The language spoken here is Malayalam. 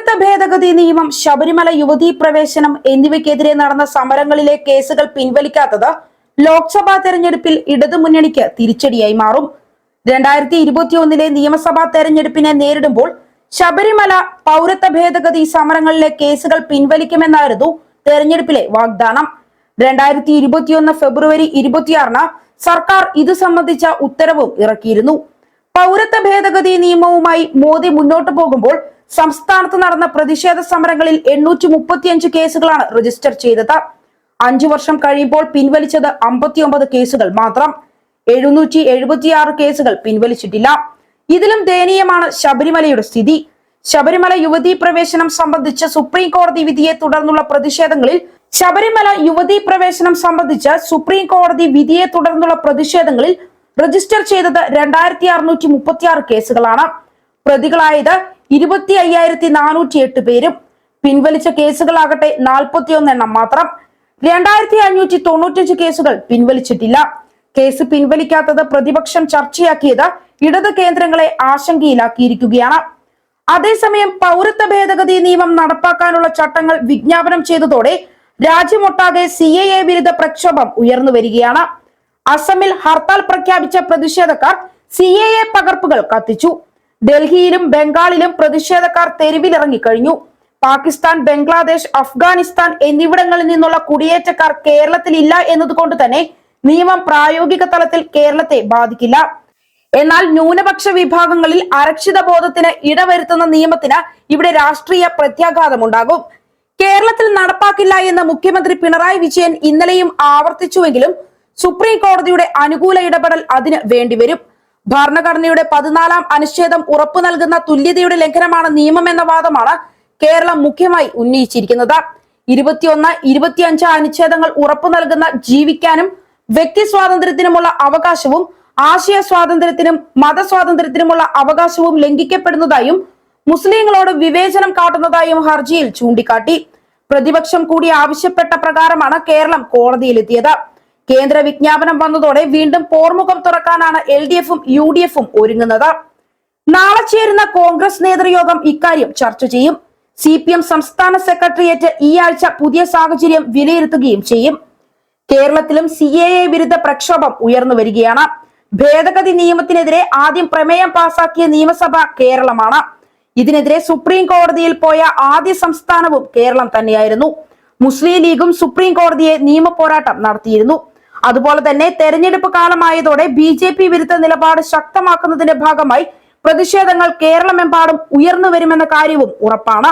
പൗരത്വ ഭേദഗതി നിയമം ശബരിമല യുവതീ പ്രവേശനം എന്നിവയ്ക്കെതിരെ നടന്ന സമരങ്ങളിലെ കേസുകൾ പിൻവലിക്കാത്തത് ലോക്സഭാ തെരഞ്ഞെടുപ്പിൽ ഇടതുമുന്നണിക്ക് തിരിച്ചടിയായി മാറും. രണ്ടായിരത്തി ഇരുപത്തിയൊന്നിലെ നിയമസഭാ തെരഞ്ഞെടുപ്പിനെ നേരിടുമ്പോൾ ശബരിമല പൗരത്വ ഭേദഗതി സമരങ്ങളിലെ കേസുകൾ പിൻവലിക്കുമെന്നായിരുന്നു തെരഞ്ഞെടുപ്പിലെ വാഗ്ദാനം. രണ്ടായിരത്തി ഇരുപത്തിയൊന്ന് ഫെബ്രുവരി ഇരുപത്തിയാറിന് സർക്കാർ ഇത് സംബന്ധിച്ച ഉത്തരവും ഇറക്കിയിരുന്നു. പൗരത്വ ഭേദഗതി നിയമവുമായി മോദി മുന്നോട്ടു പോകുമ്പോൾ സംസ്ഥാനത്ത് നടന്ന പ്രതിഷേധ സമരങ്ങളിൽ എണ്ണൂറ്റി മുപ്പത്തിയഞ്ച് കേസുകളാണ് രജിസ്റ്റർ ചെയ്തത്. അഞ്ചു വർഷം കഴിയുമ്പോൾ പിൻവലിച്ചത് അമ്പത്തിയൊമ്പത് കേസുകൾ മാത്രം. എഴുന്നൂറ്റി എഴുപത്തിയാറ് കേസുകൾ പിൻവലിച്ചിട്ടില്ല. ഇതിലും ദയനീയമാണ് ശബരിമലയുടെ സ്ഥിതി. ശബരിമല യുവതീ പ്രവേശനം സംബന്ധിച്ച സുപ്രീം കോടതി വിധിയെ തുടർന്നുള്ള പ്രതിഷേധങ്ങളിൽ ശബരിമല യുവതീ പ്രവേശനം സംബന്ധിച്ച സുപ്രീം കോടതി വിധിയെ തുടർന്നുള്ള പ്രതിഷേധങ്ങളിൽ രജിസ്റ്റർ ചെയ്തത് രണ്ടായിരത്തി അറുന്നൂറ്റി മുപ്പത്തിയാറ് കേസുകളാണ്. പ്രതികളായത് ഇരുപത്തി അയ്യായിരത്തി നാനൂറ്റി എട്ട് പേരും പിൻവലിച്ച കേസുകളാകട്ടെ നാൽപ്പത്തിയൊന്ന് എണ്ണം മാത്രം. രണ്ടായിരത്തി അഞ്ഞൂറ്റി തൊണ്ണൂറ്റഞ്ച് കേസുകൾ പിൻവലിച്ചിട്ടില്ല. കേസ് പിൻവലിക്കാത്തത് പ്രതിപക്ഷം ചർച്ചയാക്കിയത് ഇടത് കേന്ദ്രങ്ങളെ ആശങ്കയിലാക്കിയിരിക്കുകയാണ്. അതേസമയം പൗരത്വ ഭേദഗതി നിയമം നടപ്പാക്കാനുള്ള ചട്ടങ്ങൾ വിജ്ഞാപനം ചെയ്തതോടെ രാജ്യമൊട്ടാകെ സി എ എ വിരുദ്ധ പ്രക്ഷോഭം ഉയർന്നു വരികയാണ്. അസമിൽ ഹർത്താൽ പ്രഖ്യാപിച്ച പ്രതിഷേധക്കാർ സി എ എ പകർപ്പുകൾ കത്തിച്ചു. ഡൽഹിയിലും ബംഗാളിലും പ്രതിഷേധക്കാർ തെരുവിലിറങ്ങി കഴിഞ്ഞു പാകിസ്ഥാൻ ബംഗ്ലാദേശ് അഫ്ഗാനിസ്ഥാൻ എന്നിവിടങ്ങളിൽ നിന്നുള്ള കുടിയേറ്റക്കാർ കേരളത്തിൽ ഇല്ല എന്നതുകൊണ്ട് തന്നെ നിയമം പ്രായോഗിക തലത്തിൽ കേരളത്തെ ബാധിക്കില്ല. എന്നാൽ ന്യൂനപക്ഷ വിഭാഗങ്ങളിൽ അരക്ഷിത ബോധത്തിന് ഇടവരുത്തുന്ന നിയമത്തിന് ഇവിടെ രാഷ്ട്രീയ പ്രത്യാഘാതമുണ്ടാകും. കേരളത്തിൽ നടപ്പാക്കില്ല എന്ന് മുഖ്യമന്ത്രി പിണറായി വിജയൻ ഇന്നലെയും ആവർത്തിച്ചുവെങ്കിലും സുപ്രീം കോടതിയുടെ അനുകൂല ഇടപെടൽ അതിന് വേണ്ടിവരും. ഭരണഘടനയുടെ പതിനാലാം അനുച്ഛേദം ഉറപ്പു നൽകുന്ന തുല്യതയുടെ ലംഘനമാണ് നിയമം എന്ന വാദമാണ് കേരളം മുഖ്യമായി ഉന്നയിച്ചിരിക്കുന്നത്. ഇരുപത്തിയൊന്ന് ഇരുപത്തിയഞ്ച് അനുച്ഛേദങ്ങൾ ഉറപ്പു നൽകുന്ന ജീവിക്കാനും വ്യക്തി സ്വാതന്ത്ര്യത്തിനുമുള്ള അവകാശവും ആശയ സ്വാതന്ത്ര്യത്തിനും മതസ്വാതന്ത്ര്യത്തിനുമുള്ള അവകാശവും ലംഘിക്കപ്പെടുന്നതായും മുസ്ലിങ്ങളോട് വിവേചനം കാട്ടുന്നതായും ഹർജിയിൽ ചൂണ്ടിക്കാട്ടി. പ്രതിപക്ഷം കൂടി ആവശ്യപ്പെട്ട പ്രകാരമാണ് കേരളം കോടതിയിലെത്തിയത്. കേന്ദ്ര വിജ്ഞാപനം വന്നതോടെ വീണ്ടും പോർമുഖം തുറക്കാനാണ് എൽ ഡി എഫും യു ഡി എഫും ഒരുങ്ങുന്നത്. നാളെ ചേരുന്ന കോൺഗ്രസ് നേതൃയോഗം ഇക്കാര്യം ചർച്ച ചെയ്യും. സി പി എം സംസ്ഥാന സെക്രട്ടേറിയറ്റ് ഈ ആഴ്ച പുതിയ സാഹചര്യം വിലയിരുത്തുകയും ചെയ്യും. കേരളത്തിലും സി എ എ വിരുദ്ധ പ്രക്ഷോഭം ഉയർന്നു വരികയാണ്. ഭേദഗതി നിയമത്തിനെതിരെ ആദ്യം പ്രമേയം പാസാക്കിയ നിയമസഭ കേരളമാണ്. ഇതിനെതിരെ സുപ്രീം കോടതിയിൽ പോയ ആദ്യ സംസ്ഥാനവും കേരളം തന്നെയായിരുന്നു. മുസ്ലിം ലീഗും സുപ്രീം കോടതിയെ നിയമ പോരാട്ടം നടത്തിയിരുന്നു. അതുപോലെ തന്നെ തെരഞ്ഞെടുപ്പ് കാലമായതോടെ ബി ജെ പി വിരുദ്ധ നിലപാട് ശക്തമാക്കുന്നതിന്റെ ഭാഗമായി പ്രതിഷേധങ്ങൾ കേരളമെമ്പാടും ഉയർന്നു വരുമെന്ന കാര്യവും ഉറപ്പാണ്.